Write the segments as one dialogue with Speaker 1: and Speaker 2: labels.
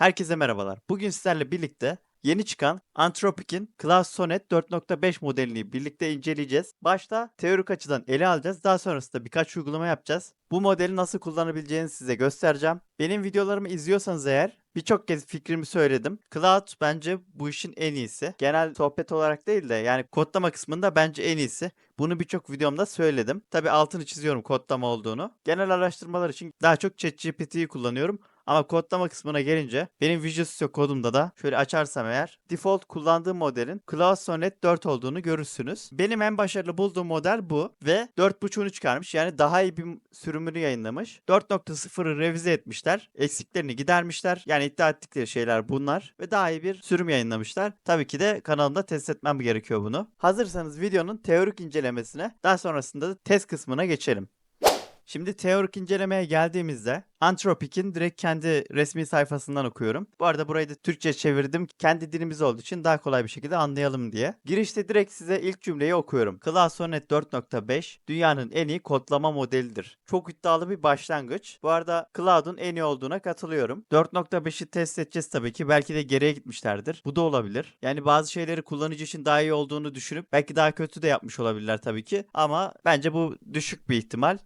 Speaker 1: Herkese merhabalar. Bugün sizlerle birlikte yeni çıkan Anthropic'in Cloud Sonnet 4.5 modelini birlikte inceleyeceğiz. Başta teorik açıdan ele alacağız. Daha sonrasında birkaç uygulama yapacağız. Bu modeli nasıl kullanabileceğinizi size göstereceğim. Benim videolarımı izliyorsanız eğer Birçok kez fikrimi söyledim. Cloud bence bu işin en iyisi. Genel sohbet olarak değil de yani kodlama kısmında bence en iyisi. Bunu birçok videomda söyledim. Tabi altını çiziyorum kodlama olduğunu. Genel araştırmalar için daha çok ChatGPT'yi kullanıyorum. Ama kodlama kısmına gelince benim Visual Studio kodumda da şöyle açarsam eğer default kullandığım modelin Cloud Sonnet 4 olduğunu görürsünüz. Benim en başarılı bulduğum model bu ve 4.5'unu çıkarmış. Yani daha iyi bir sürümünü yayınlamış. 4.0'ı revize etmişler. Eksiklerini gidermişler. Yani iddia ettikleri şeyler bunlar ve daha iyi bir sürüm yayınlamışlar. Tabii ki de kanalımda test etmem gerekiyor bunu. Hazırsanız videonun teorik incelemesine daha sonrasında da test kısmına geçelim. Şimdi teorik incelemeye geldiğimizde Anthropic'in direkt kendi resmi sayfasından okuyorum. Bu arada burayı da Türkçe çevirdim. Kendi dilimiz olduğu için daha kolay bir şekilde anlayalım diye. Girişte direkt size ilk cümleyi okuyorum. Cloud Sonnet 4.5 dünyanın en iyi kodlama modelidir. Çok iddialı bir başlangıç. Bu arada Cloud'un en iyi olduğuna katılıyorum. 4.5'i test edeceğiz tabii ki. Belki de geriye gitmişlerdir. Bu da olabilir. Yani bazı şeyleri kullanıcı için daha iyi olduğunu düşünüp belki daha kötü de yapmış olabilirler tabii ki. Ama bence bu düşük bir ihtimal.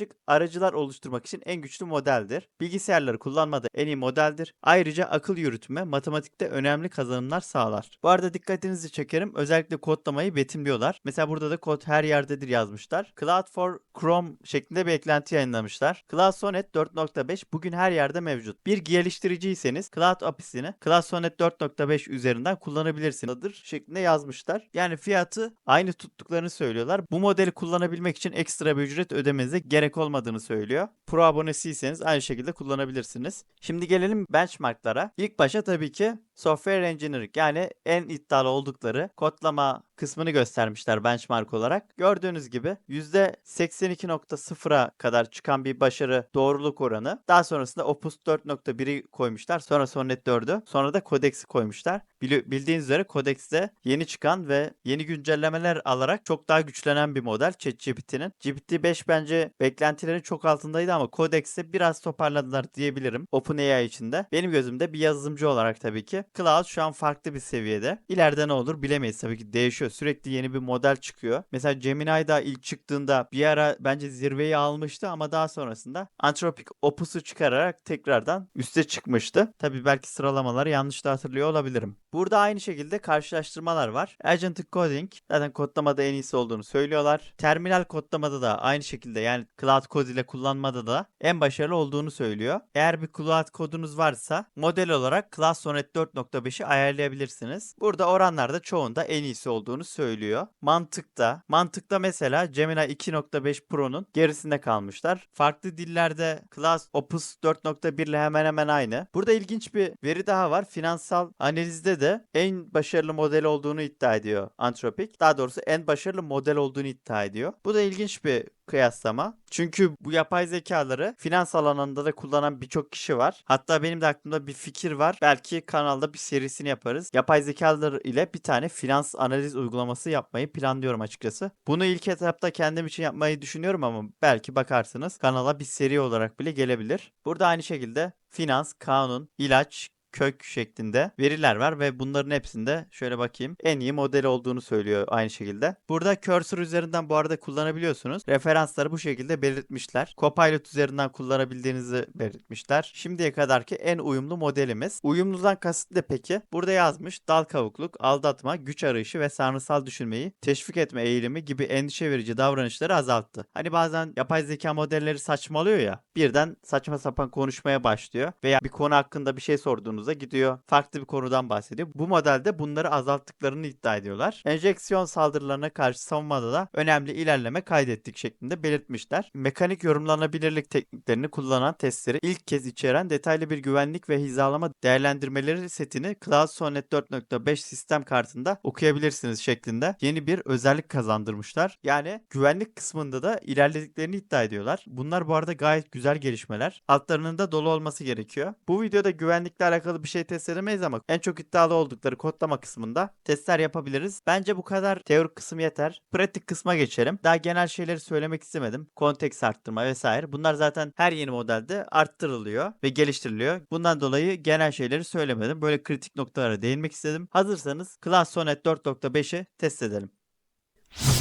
Speaker 1: Karmaşık aracılar oluşturmak için en güçlü modeldir. Bilgisayarları kullanmada en iyi modeldir. Ayrıca akıl yürütme matematikte önemli kazanımlar sağlar. Bu arada dikkatinizi çekerim. Özellikle kodlamayı betimliyorlar. Mesela burada da kod her yerdedir yazmışlar. Cloud for Chrome şeklinde bir eklenti yayınlamışlar. Cloud Sonnet 4.5 bugün her yerde mevcut. Bir geliştiriciyseniz Cloud API'sini Cloud Sonnet 4.5 üzerinden kullanabilirsiniz şeklinde yazmışlar. Yani fiyatı aynı tuttuklarını söylüyorlar. Bu modeli kullanabilmek için ekstra bir ücret ödemenize gerek olmadığını söylüyor. Pro abonesiyseniz aynı şekilde kullanabilirsiniz. Şimdi gelelim benchmarklara. İlk başa tabii ki Software Engineering yani en iddialı oldukları kodlama kısmını göstermişler benchmark olarak. Gördüğünüz gibi %82.0'a kadar çıkan bir başarı doğruluk oranı. Daha sonrasında Opus 4.1'i koymuşlar. Sonra Sonnet 4'ü. Sonra da Codex'i koymuşlar. Bili- Bildiğiniz üzere Codex de yeni çıkan ve yeni güncellemeler alarak çok daha güçlenen bir model ChatGPT'nin. GPT-5 bence beklentilerin çok altındaydı ama Codex'te biraz toparladılar diyebilirim. OpenAI içinde. Benim gözümde bir yazılımcı olarak tabii ki. Cloud şu an farklı bir seviyede. İleride ne olur bilemeyiz tabii ki değişiyor. Sürekli yeni bir model çıkıyor. Mesela Gemini da ilk çıktığında bir ara bence zirveyi almıştı ama daha sonrasında Anthropic Opus'u çıkararak tekrardan üste çıkmıştı. Tabii belki sıralamaları yanlış da hatırlıyor olabilirim. Burada aynı şekilde karşılaştırmalar var. Agentic Coding zaten kodlamada en iyisi olduğunu söylüyorlar. Terminal kodlamada da aynı şekilde yani Cloud Code ile kullanmada da en başarılı olduğunu söylüyor. Eğer bir Cloud kodunuz varsa model olarak Cloud Sonnet 4.5'i ayarlayabilirsiniz. Burada oranlarda çoğunda en iyisi olduğunu söylüyor. Mantıkta, mantıkta mesela Gemini 2.5 Pro'nun gerisinde kalmışlar. Farklı dillerde Cloud Opus 4.1 ile hemen hemen aynı. Burada ilginç bir veri daha var. Finansal analizde de en başarılı model olduğunu iddia ediyor Anthropic. Daha doğrusu en başarılı model olduğunu iddia ediyor. Bu da ilginç bir kıyaslama. Çünkü bu yapay zekaları finans alanında da kullanan birçok kişi var. Hatta benim de aklımda bir fikir var. Belki kanalda bir serisini yaparız. Yapay zekalar ile bir tane finans analiz uygulaması yapmayı planlıyorum açıkçası. Bunu ilk etapta kendim için yapmayı düşünüyorum ama belki bakarsınız kanala bir seri olarak bile gelebilir. Burada aynı şekilde finans, kanun, ilaç, kök şeklinde veriler var ve bunların hepsinde şöyle bakayım en iyi model olduğunu söylüyor aynı şekilde. Burada cursor üzerinden bu arada kullanabiliyorsunuz. Referansları bu şekilde belirtmişler. Copilot üzerinden kullanabildiğinizi belirtmişler. Şimdiye kadarki en uyumlu modelimiz. Uyumludan kasıt ne peki? Burada yazmış dal kavukluk, aldatma, güç arayışı ve sanrısal düşünmeyi teşvik etme eğilimi gibi endişe verici davranışları azalttı. Hani bazen yapay zeka modelleri saçmalıyor ya birden saçma sapan konuşmaya başlıyor veya bir konu hakkında bir şey sorduğunuz sorduğunuzda gidiyor farklı bir konudan bahsediyor. Bu modelde bunları azalttıklarını iddia ediyorlar. Enjeksiyon saldırılarına karşı savunmada da önemli ilerleme kaydettik şeklinde belirtmişler. Mekanik yorumlanabilirlik tekniklerini kullanan testleri ilk kez içeren detaylı bir güvenlik ve hizalama değerlendirmeleri setini Cloud Sonnet 4.5 sistem kartında okuyabilirsiniz şeklinde yeni bir özellik kazandırmışlar. Yani güvenlik kısmında da ilerlediklerini iddia ediyorlar. Bunlar bu arada gayet güzel gelişmeler. Altlarının da dolu olması gerekiyor. Bu videoda güvenlikle alakalı alakalı bir şey test edemeyiz ama en çok iddialı oldukları kodlama kısmında testler yapabiliriz. Bence bu kadar teorik kısım yeter. Pratik kısma geçelim. Daha genel şeyleri söylemek istemedim. Konteks arttırma vesaire. Bunlar zaten her yeni modelde arttırılıyor ve geliştiriliyor. Bundan dolayı genel şeyleri söylemedim. Böyle kritik noktalara değinmek istedim. Hazırsanız Class Sonnet 4.5'i test edelim.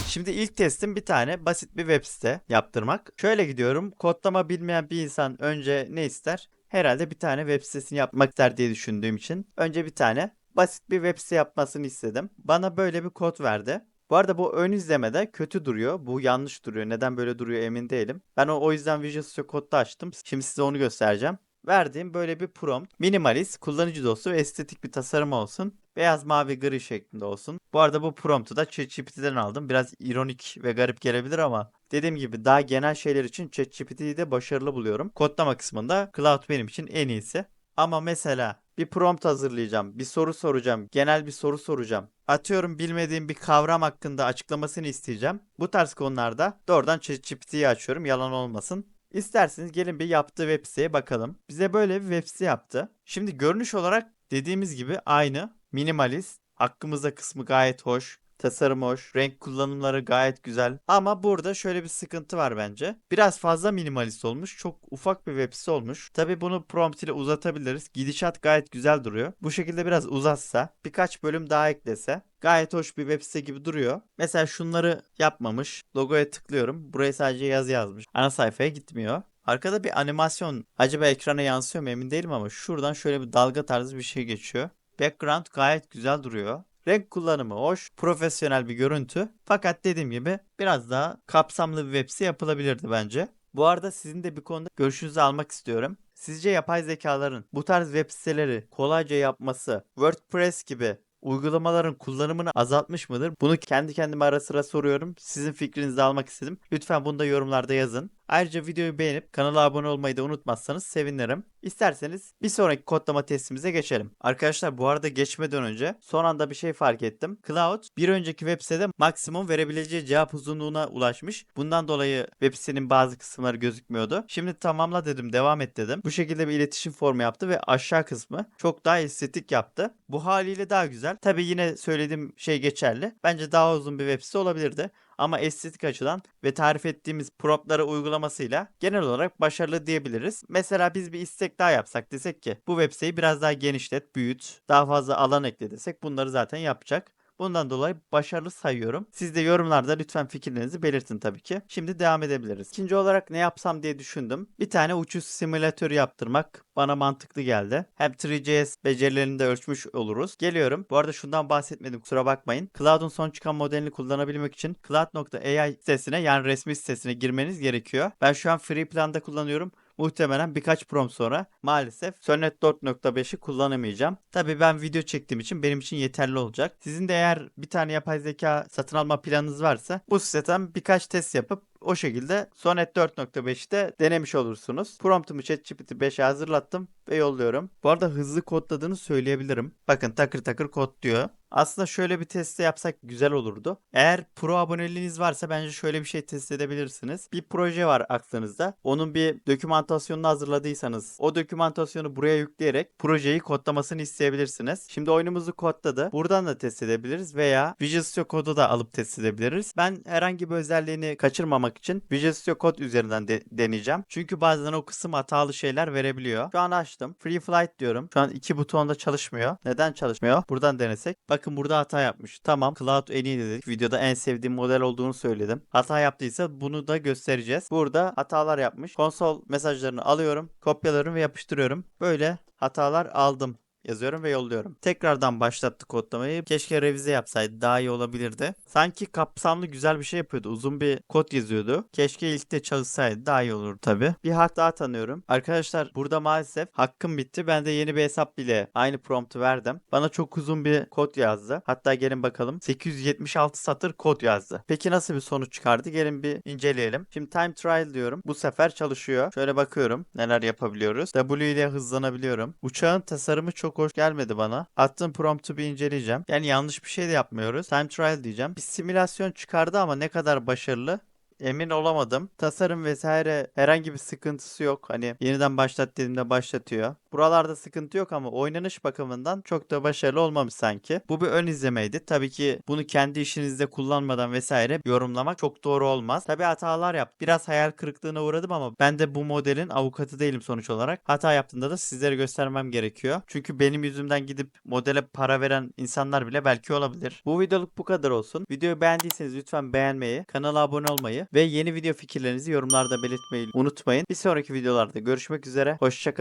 Speaker 1: Şimdi ilk testim bir tane basit bir web site yaptırmak. Şöyle gidiyorum. Kodlama bilmeyen bir insan önce ne ister? Herhalde bir tane web sitesini yapmak ister diye düşündüğüm için önce bir tane basit bir web site yapmasını istedim. Bana böyle bir kod verdi. Bu arada bu ön izlemede kötü duruyor. Bu yanlış duruyor. Neden böyle duruyor emin değilim. Ben o, o yüzden Visual Studio Code'da açtım. Şimdi size onu göstereceğim. Verdiğim böyle bir prompt. Minimalist, kullanıcı dostu ve estetik bir tasarım olsun. Beyaz, mavi, gri şeklinde olsun. Bu arada bu promptu da ChatGPT'den aldım. Biraz ironik ve garip gelebilir ama dediğim gibi daha genel şeyler için ChatGPT'yi de başarılı buluyorum. Kodlama kısmında Cloud benim için en iyisi. Ama mesela bir prompt hazırlayacağım, bir soru soracağım, genel bir soru soracağım. Atıyorum bilmediğim bir kavram hakkında açıklamasını isteyeceğim. Bu tarz konularda doğrudan ChatGPT'yi açıyorum yalan olmasın. İsterseniz gelin bir yaptığı web siteye bakalım. Bize böyle bir web site yaptı. Şimdi görünüş olarak dediğimiz gibi aynı. Minimalist. Hakkımızda kısmı gayet hoş. Tasarım hoş, renk kullanımları gayet güzel. Ama burada şöyle bir sıkıntı var bence. Biraz fazla minimalist olmuş. Çok ufak bir web site olmuş. Tabi bunu prompt ile uzatabiliriz. Gidişat gayet güzel duruyor. Bu şekilde biraz uzatsa, birkaç bölüm daha eklese gayet hoş bir web site gibi duruyor. Mesela şunları yapmamış. Logoya tıklıyorum. Buraya sadece yazı yazmış. Ana sayfaya gitmiyor. Arkada bir animasyon. Acaba ekrana yansıyor mu emin değilim ama şuradan şöyle bir dalga tarzı bir şey geçiyor. Background gayet güzel duruyor. Renk kullanımı hoş, profesyonel bir görüntü. Fakat dediğim gibi biraz daha kapsamlı bir web site yapılabilirdi bence. Bu arada sizin de bir konuda görüşünüzü almak istiyorum. Sizce yapay zekaların bu tarz web siteleri kolayca yapması, WordPress gibi uygulamaların kullanımını azaltmış mıdır? Bunu kendi kendime ara sıra soruyorum. Sizin fikrinizi almak istedim. Lütfen bunu da yorumlarda yazın. Ayrıca videoyu beğenip kanala abone olmayı da unutmazsanız sevinirim. İsterseniz bir sonraki kodlama testimize geçelim. Arkadaşlar bu arada geçmeden önce son anda bir şey fark ettim. Cloud bir önceki web sitede maksimum verebileceği cevap uzunluğuna ulaşmış. Bundan dolayı web sitenin bazı kısımları gözükmüyordu. Şimdi tamamla dedim devam et dedim. Bu şekilde bir iletişim formu yaptı ve aşağı kısmı çok daha estetik yaptı. Bu haliyle daha güzel. Tabi yine söylediğim şey geçerli. Bence daha uzun bir web site olabilirdi ama estetik açıdan ve tarif ettiğimiz promptları uygulamasıyla genel olarak başarılı diyebiliriz. Mesela biz bir istek daha yapsak desek ki bu web siteyi biraz daha genişlet, büyüt, daha fazla alan ekle desek bunları zaten yapacak. Bundan dolayı başarılı sayıyorum. Siz de yorumlarda lütfen fikirlerinizi belirtin tabii ki. Şimdi devam edebiliriz. İkinci olarak ne yapsam diye düşündüm. Bir tane uçuş simülatörü yaptırmak bana mantıklı geldi. Hem 3GS becerilerini de ölçmüş oluruz. Geliyorum. Bu arada şundan bahsetmedim kusura bakmayın. Cloud'un son çıkan modelini kullanabilmek için cloud.ai sitesine yani resmi sitesine girmeniz gerekiyor. Ben şu an free planda kullanıyorum. Muhtemelen birkaç prompt sonra maalesef Sonnet 4.5'i kullanamayacağım. Tabi ben video çektiğim için benim için yeterli olacak. Sizin de eğer bir tane yapay zeka satın alma planınız varsa bu siteden birkaç test yapıp o şekilde Sonnet 4.5'te denemiş olursunuz. Promptumu ChatGPT 5'e hazırlattım ve yolluyorum. Bu arada hızlı kodladığını söyleyebilirim. Bakın takır takır kod diyor. Aslında şöyle bir test yapsak güzel olurdu. Eğer pro aboneliğiniz varsa bence şöyle bir şey test edebilirsiniz. Bir proje var aklınızda. Onun bir dokümantasyonunu hazırladıysanız o dokümantasyonu buraya yükleyerek projeyi kodlamasını isteyebilirsiniz. Şimdi oyunumuzu kodladı. Buradan da test edebiliriz veya Visual Studio Code'u da alıp test edebiliriz. Ben herhangi bir özelliğini kaçırmamak için Visual Studio Code üzerinden de deneyeceğim. Çünkü bazen o kısım hatalı şeyler verebiliyor. Şu an açtım. Free Flight diyorum. Şu an iki butonda çalışmıyor. Neden çalışmıyor? Buradan denesek. Bakın burada hata yapmış. Tamam Cloud en iyi dedik. Videoda en sevdiğim model olduğunu söyledim. Hata yaptıysa bunu da göstereceğiz. Burada hatalar yapmış. Konsol mesajlarını alıyorum, kopyalıyorum ve yapıştırıyorum. Böyle hatalar aldım yazıyorum ve yolluyorum. Tekrardan başlattı kodlamayı. Keşke revize yapsaydı daha iyi olabilirdi. Sanki kapsamlı güzel bir şey yapıyordu. Uzun bir kod yazıyordu. Keşke ilk de çalışsaydı daha iyi olurdu tabi. Bir hak daha tanıyorum. Arkadaşlar burada maalesef hakkım bitti. Ben de yeni bir hesap bile aynı promptu verdim. Bana çok uzun bir kod yazdı. Hatta gelin bakalım. 876 satır kod yazdı. Peki nasıl bir sonuç çıkardı? Gelin bir inceleyelim. Şimdi time trial diyorum. Bu sefer çalışıyor. Şöyle bakıyorum neler yapabiliyoruz. W ile hızlanabiliyorum. Uçağın tasarımı çok hoş gelmedi bana. Attığım promptu bir inceleyeceğim. Yani yanlış bir şey de yapmıyoruz. Time trial diyeceğim. Bir simülasyon çıkardı ama ne kadar başarılı emin olamadım. Tasarım vesaire herhangi bir sıkıntısı yok. Hani yeniden başlat dediğimde başlatıyor. Buralarda sıkıntı yok ama oynanış bakımından çok da başarılı olmamış sanki. Bu bir ön izlemeydi. Tabii ki bunu kendi işinizde kullanmadan vesaire yorumlamak çok doğru olmaz. Tabii hatalar yap. Biraz hayal kırıklığına uğradım ama ben de bu modelin avukatı değilim sonuç olarak. Hata yaptığında da sizlere göstermem gerekiyor. Çünkü benim yüzümden gidip modele para veren insanlar bile belki olabilir. Bu videoluk bu kadar olsun. Videoyu beğendiyseniz lütfen beğenmeyi, kanala abone olmayı ve yeni video fikirlerinizi yorumlarda belirtmeyi unutmayın. Bir sonraki videolarda görüşmek üzere. Hoşçakalın.